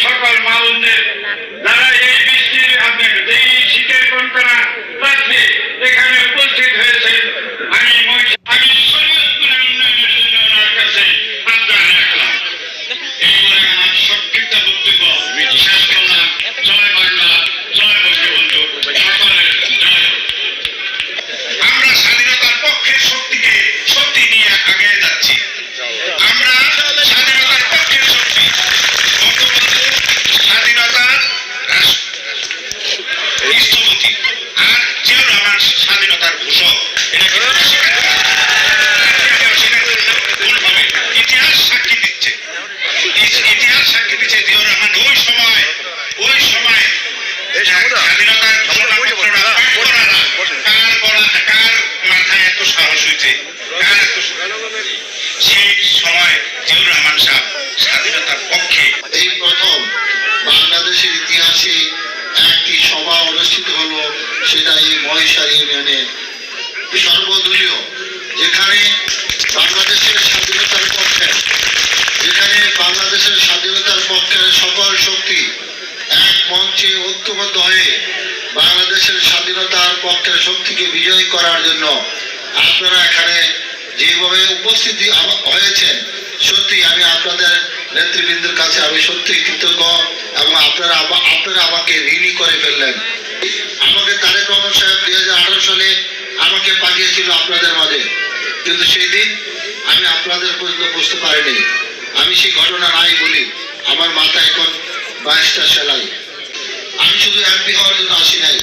সকল মাউনদের বাংলাদেশের ইতিহাসে একটি সভা অনুষ্ঠিত হলো সেটা এই মহেশার ইউনিয়নে। সর্বদলীয়, যেখানে বাংলাদেশের স্বাধীনতার পক্ষে, যেখানে বাংলাদেশের স্বাধীনতার পক্ষের সকল শক্তি এক মঞ্চে ঐক্যবদ্ধ হয়ে বাংলাদেশের স্বাধীনতার পক্ষের শক্তিকে বিজয়ী করার জন্য আপনারা এখানে যেভাবে উপস্থিতি হয়েছেন সত্যি আমি আপনাদের নেতৃবৃন্দের কাছে আমি সত্যি কৃতজ্ঞ এবং আপনারা আপনারা আমাকে ঋণী করে ফেললেন। আমাকে তারেক রহমান সাহেব দুই হাজার আঠারো সালে আমাকে পাঠিয়েছিল আপনাদের মাঝে। কিন্তু সেই দিন আমি আপনাদের পর্যন্ত বুঝতে পারিনি। আমি সেই ঘটনা নাই বলি। আমার মাথা এখন বাইশটা সেলাই। আমি শুধু এমপি হওয়ার জন্য আসি নাই।